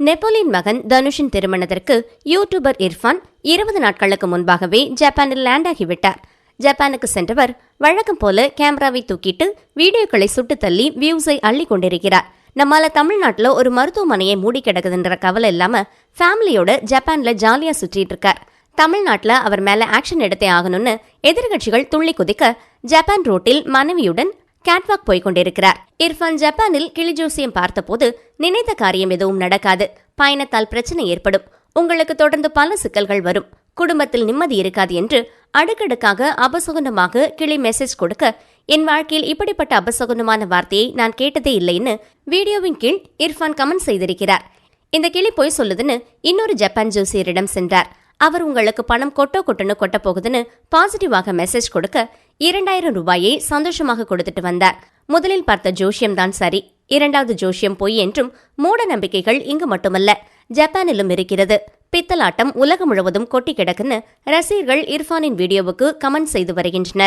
Napoleon மகன் தனுஷின் திருமணத்திற்கு YouTuber Irfan இருபது நாட்களுக்கு முன்பாகவே ஜப்பானில் லேண்ட் ஆகிவிட்டார் ஜப்பானுக்கு சென்றவர் வழக்கம் போல கேமராவை தூக்கிட்டு வீடியோக்களை சுட்டு தள்ளி வியூஸை அள்ளி கொண்டிருக்கிறார். நம்மால தமிழ்நாட்டுல ஒரு மருத்துவமனையை மூடி கிடக்குதுன்ற கவலை இல்லாம ஃபேமிலியோட ஜப்பான்ல ஜாலியா சுற்றிட்டு இருக்கார். தமிழ்நாட்டுல அவர் மேல ஆக்ஷன் எடுத்தே ஆகணும்னு எதிர்கட்சிகள் துள்ளி குதிக்க ஜப்பான் ரோட்டில் மனைவியுடன் கேட்வாக் போய்க் கொண்டிருக்கிறார் இர்ஃபான் ஜப்பானில் கிளிஜோசியம் பார்த்தபோது நினைத்த காரியம் எதுவும் நடக்காது. பயணத்தால் பிரச்சனை ஏற்படும். உங்களுக்கு தொடர்ந்து பல சிக்கல்கள் வரும். குடும்பத்தில் நிம்மதி இருக்காது என்று அடுக்கடுக்காக அபசகுனமாக கிளி மெசேஜ் கொடுக்க என் வாழ்க்கையில் இப்படிப்பட்ட அபசகுனமான வார்த்தையை நான் கேட்டதே இல்லைன்னு வீடியோவின் கீழ் இர்ஃபான் கமெண்ட் செய்திருக்கிறார். இந்த கிளி போய் சொல்லுதுன்னு இன்னொரு ஜப்பான் ஜோசியரிடம் சென்றார். அவர் உங்களுக்கு பணம் கொட்டோ கொட்டுன்னு கொட்ட போகுதுன்னு பாசிட்டிவாக மெசேஜ் கொடுக்க இரண்டாயிரம் ரூபாயை சந்தோஷமாக கொடுத்துட்டு வந்தார். முதலில் பார்த்த ஜோஷியம் தான் சரி. இரண்டாவது ஜோஷியம் பொய் என்றும் மூட நம்பிக்கைகள் இங்கு மட்டுமல்ல ஜப்பானிலும் இருக்கிறது. பித்தலாட்டம் உலகம் முழுவதும் கொட்டி கிடக்குன்னு ரசிகர்கள் இர்ஃபானின் வீடியோவுக்கு கமெண்ட் செய்து வருகின்றனர்.